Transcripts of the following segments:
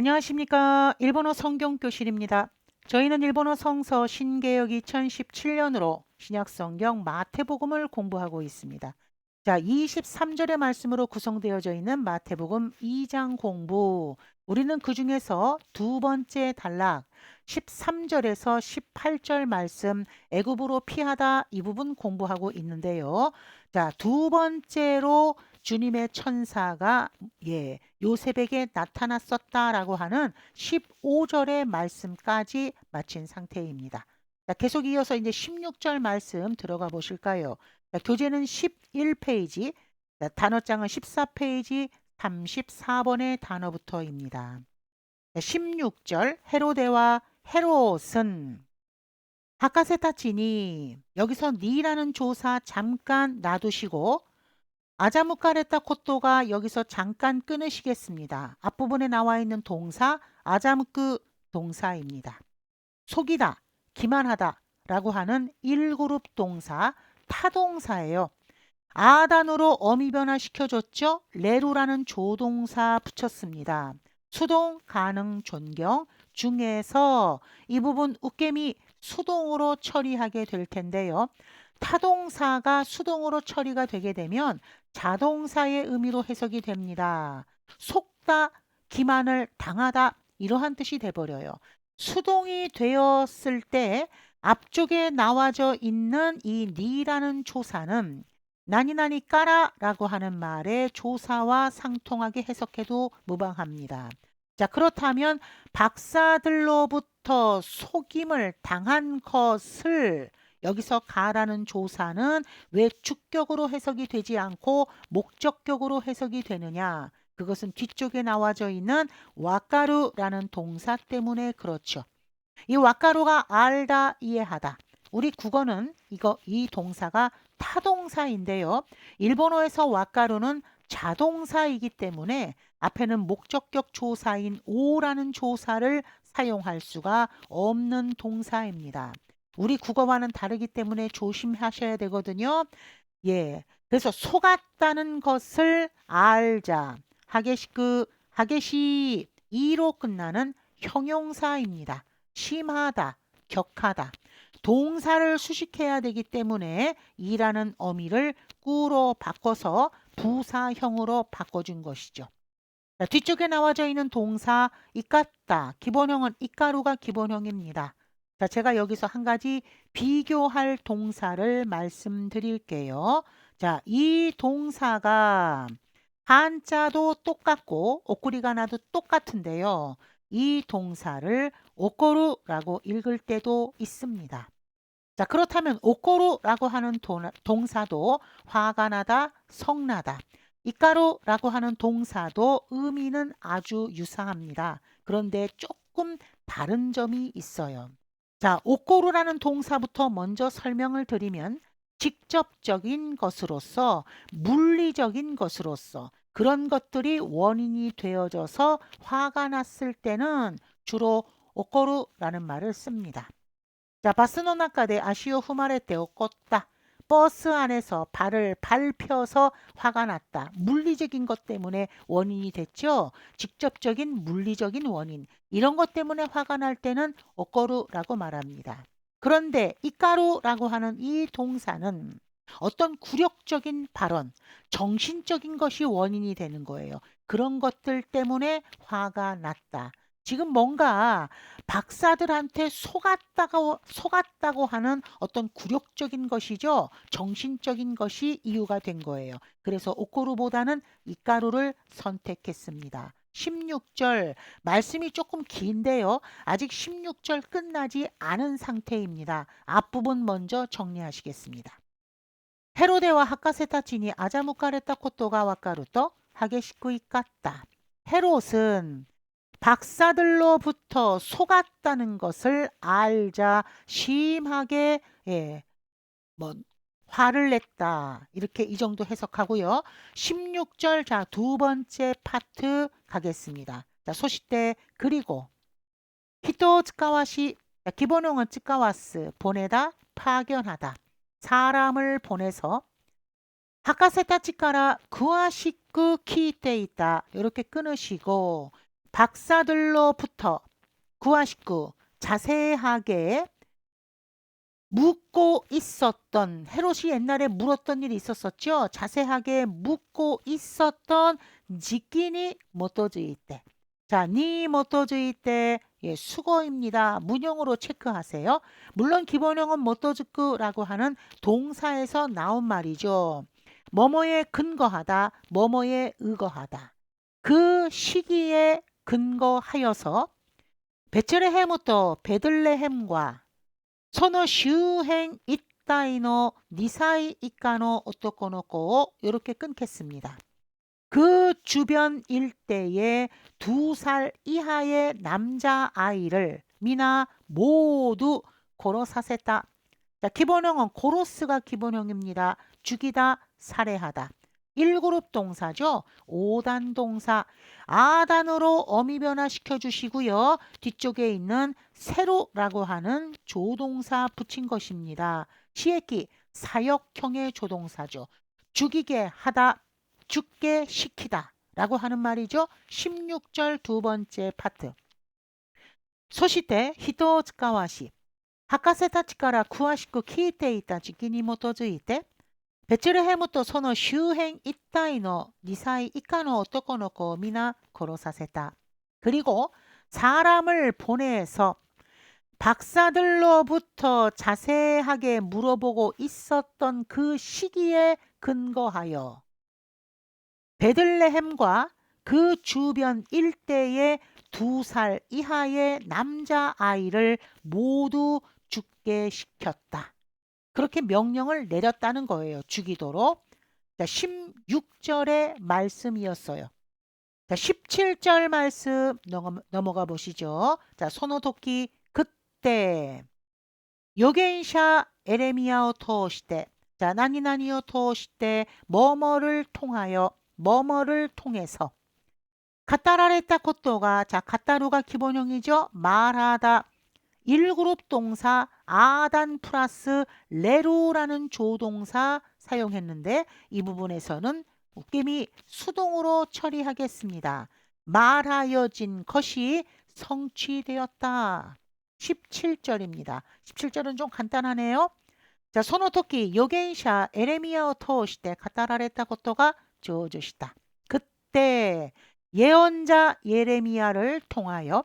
안녕하십니까. 일본어 성경교실입니다. 저희는 일본어 성서 신개역 2017년으로 신약성경 마태복음을 공부하고 있습니다. 자, 23절의 말씀으로 구성되어져 있는 마태복음 2장 공부. 우리는 그 중에서 두 번째 단락 13절에서 18절 말씀 애굽으로 피하다 이 부분 공부하고 있는데요. 자, 두 번째로 주님의 천사가 예, 요셉에게 나타났었다라고 하는 15절의 말씀까지 마친 상태입니다. 자, 계속 이어서 이제 16절 말씀 들어가 보실까요? 자, 교재는 11페이지, 자, 단어장은 14페이지 34번의 단어부터입니다. 자, 16절 헤로데와 헤롯은 하카세타치니 여기서 니라는 조사 잠깐 놔두시고 아자무카레타 코토가 여기서 잠깐 끊으시겠습니다. 앞부분에 나와 있는 동사 아자무크 동사입니다. 속이다, 기만하다 라고 하는 1그룹 동사 타동사예요. 아단으로 어미 변화시켜줬죠. 레루라는 조동사 붙였습니다. 수동, 가능, 존경 중에서 이 부분 웃개미 수동으로 처리하게 될 텐데요. 타동사가 수동으로 처리가 되게 되면 자동사의 의미로 해석이 됩니다. 속다, 기만을 당하다 이러한 뜻이 돼버려요. 수동이 되었을 때 앞쪽에 나와져 있는 이 니라는 조사는 나니나니 까라라고 하는 말의 조사와 상통하게 해석해도 무방합니다. 자 그렇다면 박사들로부터 속임을 당한 것을 여기서 가라는 조사는 왜 주격으로 해석이 되지 않고 목적격으로 해석이 되느냐? 그것은 뒤쪽에 나와져 있는 와까루라는 동사 때문에 그렇죠. 이 와까루가 알다, 이해하다. 우리 국어는 이거 이 동사가 타동사인데요. 일본어에서 와까루는 자동사이기 때문에 앞에는 목적격 조사인 오라는 조사를 사용할 수가 없는 동사입니다. 우리 국어와는 다르기 때문에 조심하셔야 되거든요. 예. 그래서 속았다는 것을 알자. 하게시그 하게시 이로 끝나는 형용사입니다. 심하다, 격하다. 동사를 수식해야 되기 때문에 이라는 어미를 꾸로 바꿔서 부사형으로 바꿔준 것이죠. 자, 뒤쪽에 나와져 있는 동사 이깠다. 기본형은 이까루가 기본형입니다. 자, 제가 여기서 한 가지 비교할 동사를 말씀드릴게요. 자, 이 동사가 한자도 똑같고 오꾸리가 나도 똑같은데요. 이 동사를 오꼬루라고 읽을 때도 있습니다. 자, 그렇다면 오꼬루라고 하는 동사도 화가 나다, 성나다. 이까루라고 하는 동사도 의미는 아주 유사합니다. 그런데 조금 다른 점이 있어요. 자, 오꼬루라는 동사부터 먼저 설명을 드리면 직접적인 것으로서 물리적인 것으로서 그런 것들이 원인이 되어져서 화가 났을 때는 주로 오꼬루라는 말을 씁니다. 자, 바스노 나카데 아시오 후마레테 오꼬다 버스 안에서 발을 밟혀서 화가 났다. 물리적인 것 때문에 원인이 됐죠. 직접적인 물리적인 원인. 이런 것 때문에 화가 날 때는 오거루라고 말합니다. 그런데 이까루라고 하는 이 동사는 어떤 굴욕적인 발언, 정신적인 것이 원인이 되는 거예요. 그런 것들 때문에 화가 났다. 지금 뭔가 박사들한테 속았다고, 속았다고 하는 어떤 굴욕적인 것이죠. 정신적인 것이 이유가 된 거예요. 그래서 오코루보다는 이가루를 선택했습니다. 16절 말씀이 조금 긴데요. 아직 16절 끝나지 않은 상태입니다. 앞부분 먼저 정리하시겠습니다. 헤로데와 하카세타치니 아자무카레타 코토가 와카루토 하게시쿠 이깠다. 헤롯은 박사들로부터 속았다는 것을 알자 심하게 예, 뭐 화를 냈다. 이렇게 이 정도 해석하고요. 16절 자 두 번째 파트 가겠습니다. 자 소시대 그리고 히토 츠카와시 기본형은 츠카와스 보내다 파견하다 사람을 보내서 하카세타치카라 구아시크 키테 있다 이렇게 끊으시고 박사들로부터 구하식구 자세하게 묻고 있었던 헤롯이 옛날에 물었던 일이 있었었죠. 자세하게 묻고 있었던 지키니 모토주의 때. 자, 니 모토주의 때 예, 수거입니다. 문형으로 체크하세요. 물론 기본형은 모토즈쿠라고 하는 동사에서 나온 말이죠. 뭐뭐에 근거하다, 뭐뭐에 의거하다. 그 시기에 근거하여서 베츠레헴부터 베들레헴과 소노 슈행 이따이노 니사이 이카노 오토코노코 이렇게 끊겠습니다. 그 주변 일대에 두살 이하의 남자 아이를 미나 모두 고로사세다. 기본형은 고로스가 기본형입니다. 죽이다, 살해하다. 1그룹 동사죠. 5단 동사. 아단으로 어미 변화시켜 주시고요. 뒤쪽에 있는 세로라고 하는 조동사 붙인 것입니다. 시액기 사역형의 조동사죠. 죽이게 하다, 죽게 시키다 라고 하는 말이죠. 16절 두 번째 파트. 소시대 히토츠카와시. 하카세타치카라 쿠아시쿠 키이테이타 지키니 모토즈이테 ベツレヘムとその周辺一帯の2歳以下の男の子を皆殺させた。 그리고 사람을 보내서 박사들로부터 자세하게 물어보고 있었던 그 시기에 근거하여 베들레헴과 그 주변 일대의 두 살 이하의 남자 아이를 모두 죽게 시켰다. 그렇게 명령을 내렸다는 거예요. 죽이도록. 자, 16절의 말씀이었어요. 자, 17절 말씀 넘어- 넘어가 보시죠. 자, 소노토키 그때 요겐샤 에레미야오 토시테 자, 나니나니오 토시테 뭐뭐를 통하여 뭐뭐를 통해서 가타라레타 코토가 자, 가타루가 기본형이죠. 말하다 1그룹 동사 아단 플러스 레루라는 조동사 사용했는데 이 부분에서는 웃김이 수동으로 처리하겠습니다. 말하여진 것이 성취되었다. 17절입니다. 17절은 좀 간단하네요. 자, 소노토키 요겐샤 에레미야오 토시테 가타라레타 것도가 주어주시다. 그때 예언자 예레미야를 통하여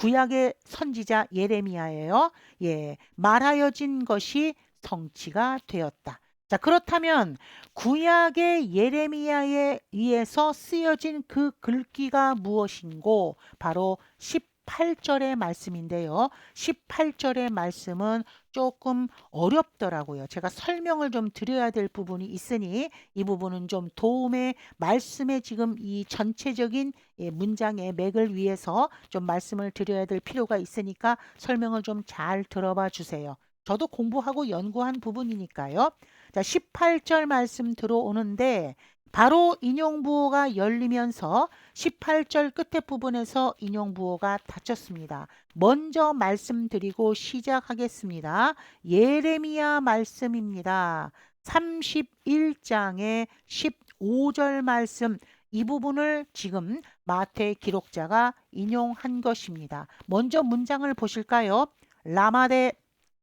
구약의 선지자 예레미야예요. 예, 말하여진 것이 성취가 되었다. 자, 그렇다면 구약의 예레미야에 의해서 쓰여진 그 글귀가 무엇인고 바로 18절의 말씀인데요. 18절의 말씀은 조금 어렵더라고요. 제가 설명을 좀 드려야 될 부분이 있으니 이 부분은 좀 도움의 말씀의 지금 이 전체적인 예, 문장의 맥을 위해서 좀 말씀을 드려야 될 필요가 있으니까 설명을 좀 잘 들어봐 주세요. 저도 공부하고 연구한 부분이니까요. 자, 18절 말씀 들어오는데 바로 인용부호가 열리면서 18절 끝에 부분에서 인용부호가 닫혔습니다. 먼저 말씀드리고 시작하겠습니다. 예레미야 말씀입니다. 31장의 15절 말씀 이 부분을 지금 마태 기록자가 인용한 것입니다. 먼저 문장을 보실까요? 라마데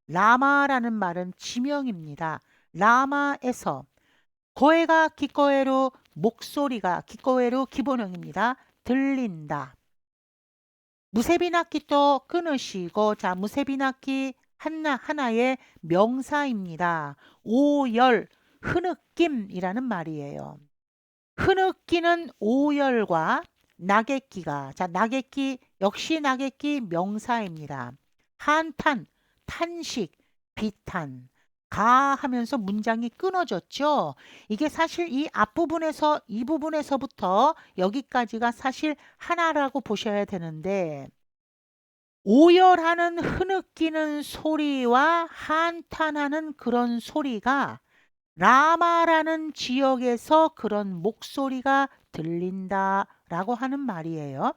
라마라는 말은 지명입니다. 라마에서 고해가 기꺼해로 목소리가 기꺼해로 기본형입니다. 들린다. 무세비나키도 끊으시고 자 무세비나키 하나 하나의 명사입니다. 오열 흐느낌이라는 말이에요. 흐느끼는 오열과 나객기가 자 나객기 역시 나객기 명사입니다. 한탄 탄식 비탄 가 하면서 문장이 끊어졌죠. 이게 사실 이 앞부분에서 이 부분에서부터 여기까지가 사실 하나라고 보셔야 되는데 오열하는 흐느끼는 소리와 한탄하는 그런 소리가 라마라는 지역에서 그런 목소리가 들린다라고 하는 말이에요.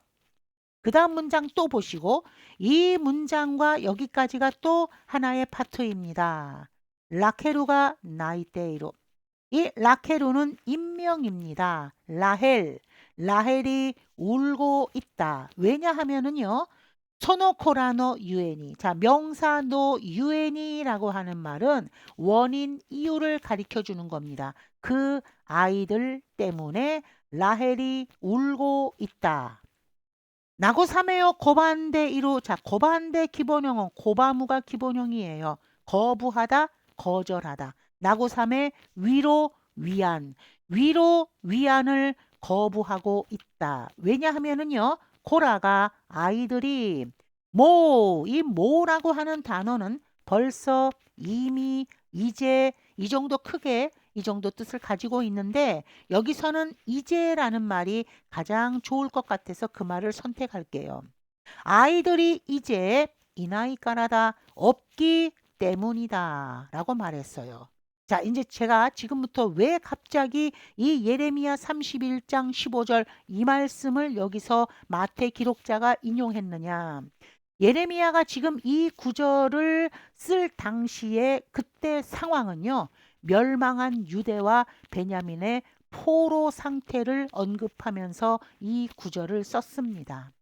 그 다음 문장 또 보시고 이 문장과 여기까지가 또 하나의 파트입니다. 라케루가 나이테이로 이 라케루는 인명입니다. 라헬 라헬이 울고 있다. 왜냐하면은요. 소노코라노 유엔이 자 명사 노 유엔이라고 하는 말은 원인 이유를 가리켜 주는 겁니다. 그 아이들 때문에 라헬이 울고 있다. 나고사메요 고반대 이루 자 고반대 기본형은 고바무가 기본형이에요. 거부하다 거절하다. 나고삼의 위로 위안 위로 위안을 거부하고 있다. 왜냐하면은요. 코라가 아이들이 모, 이 모라고 하는 단어는 벌써 이미 이제 이 정도 크게 이 정도 뜻을 가지고 있는데 여기서는 이제라는 말이 가장 좋을 것 같아서 그 말을 선택할게요. 아이들이 이제 이 나이까라다 없기 때문이다 라고 말했어요. 자, 이제 제가 지금부터 왜 갑자기 이 예레미야 31장 15절 이 말씀을 여기서 마태 기록자가 인용했느냐. 예레미야가 지금 이 구절을 쓸 당시에 그때 상황은요. 멸망한 유대와 베냐민의 포로 상태를 언급하면서 이 구절을 썼습니다.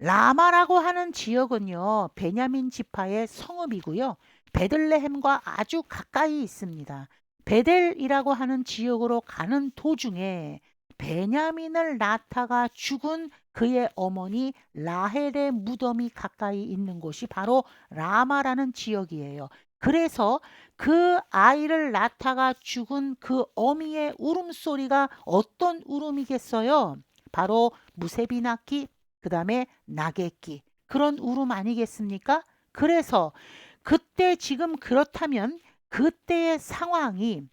라마라고 하는 지역은요. 베냐민 지파의 성읍이고요. 베들레헴과 아주 가까이 있습니다. 베델이라고 하는 지역으로 가는 도중에 베냐민을 나타가 죽은 그의 어머니 라헬의 무덤이 가까이 있는 곳이 바로 라마라는 지역이에요. 그래서 그 아이를 낳다가 죽은 그 어미의 울음소리가 어떤 울음이겠어요? 바로 무세비 낳기, 그 다음에 나겠기. 그런 울음 아니겠습니까? 그래서 그때 지금 그렇다면 그때의 상황이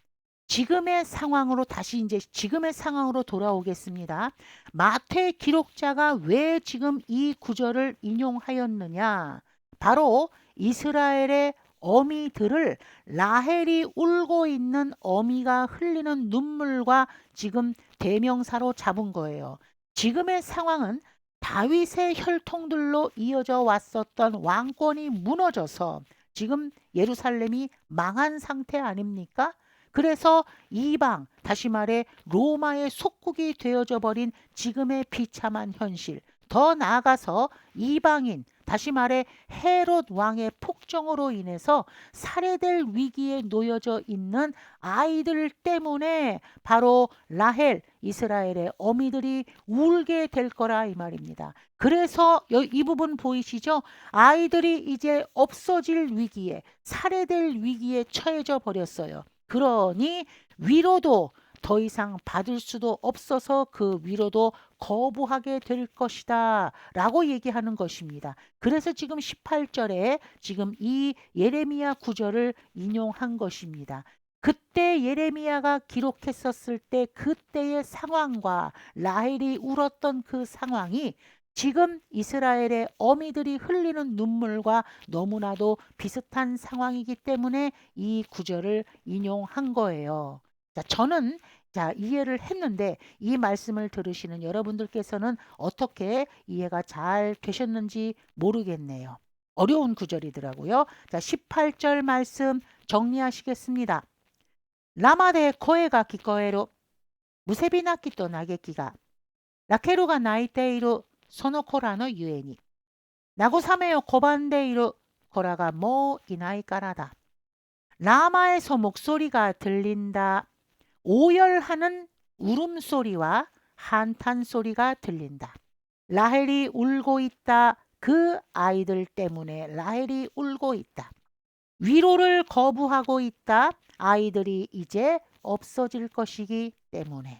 지금의 상황으로 다시 이제 지금의 상황으로 돌아오겠습니다. 마태 기록자가 왜 지금 이 구절을 인용하였느냐? 바로 이스라엘의 어미들을 라헬이 울고 있는 어미가 흘리는 눈물과 지금 대명사로 잡은 거예요. 지금의 상황은 다윗의 혈통들로 이어져 왔었던 왕권이 무너져서 지금 예루살렘이 망한 상태 아닙니까? 그래서 이방, 다시 말해 로마의 속국이 되어져 버린 지금의 비참한 현실, 더 나아가서 이방인, 다시 말해 헤롯 왕의 폭정으로 인해서 살해될 위기에 놓여져 있는 아이들 때문에 바로 라헬 이스라엘의 어미들이 울게 될 거라 이 말입니다. 그래서 이 부분 보이시죠? 아이들이 이제 없어질 위기에 살해될 위기에 처해져 버렸어요. 그러니 위로도 더 이상 받을 수도 없어서 그 위로도 거부하게 될 것이다 라고 얘기하는 것입니다. 그래서 지금 18절에 지금 이 예레미야 구절을 인용한 것입니다. 그때 예레미야가 기록했었을 때 그때의 상황과 라헬이 울었던 그 상황이 지금 이스라엘의 어미들이 흘리는 눈물과 너무나도 비슷한 상황이기 때문에 이 구절을 인용한 거예요. 자, 저는 자, 이해를 했는데 이 말씀을 들으시는 여러분들께서는 어떻게 이해가 잘 되셨는지 모르겠네요. 어려운 구절이더라고요. 자, 18절 말씀 정리하시겠습니다. 라마데 코에가 기꺼에로 무세비나키 또 나게키가 라케루가 나이테이로 소노코라노 유엔이 나고사메요 고반데이로 코라가 모 이나이 까라다 라마에서 목소리가 들린다. 오열하는 울음소리와 한탄소리가 들린다. 라헬이 울고 있다. 그 아이들 때문에 라헬이 울고 있다. 위로를 거부하고 있다. 아이들이 이제 없어질 것이기 때문에.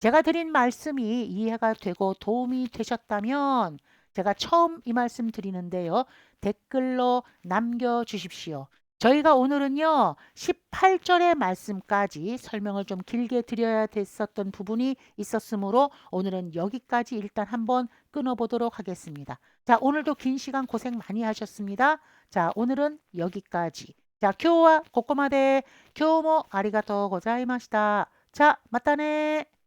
제가 드린 말씀이 이해가 되고 도움이 되셨다면 제가 처음 이 말씀 드리는데요. 댓글로 남겨주십시오. 저희가 오늘은요 18절의 말씀까지 설명을 좀 길게 드려야 됐었던 부분이 있었으므로 오늘은 여기까지 일단 한번 끊어보도록 하겠습니다. 자 오늘도 긴 시간 고생 많이 하셨습니다. 자 오늘은 여기까지. 자 교와 고코마데 교모 아리가토 고자이마시다. 자 맞다네.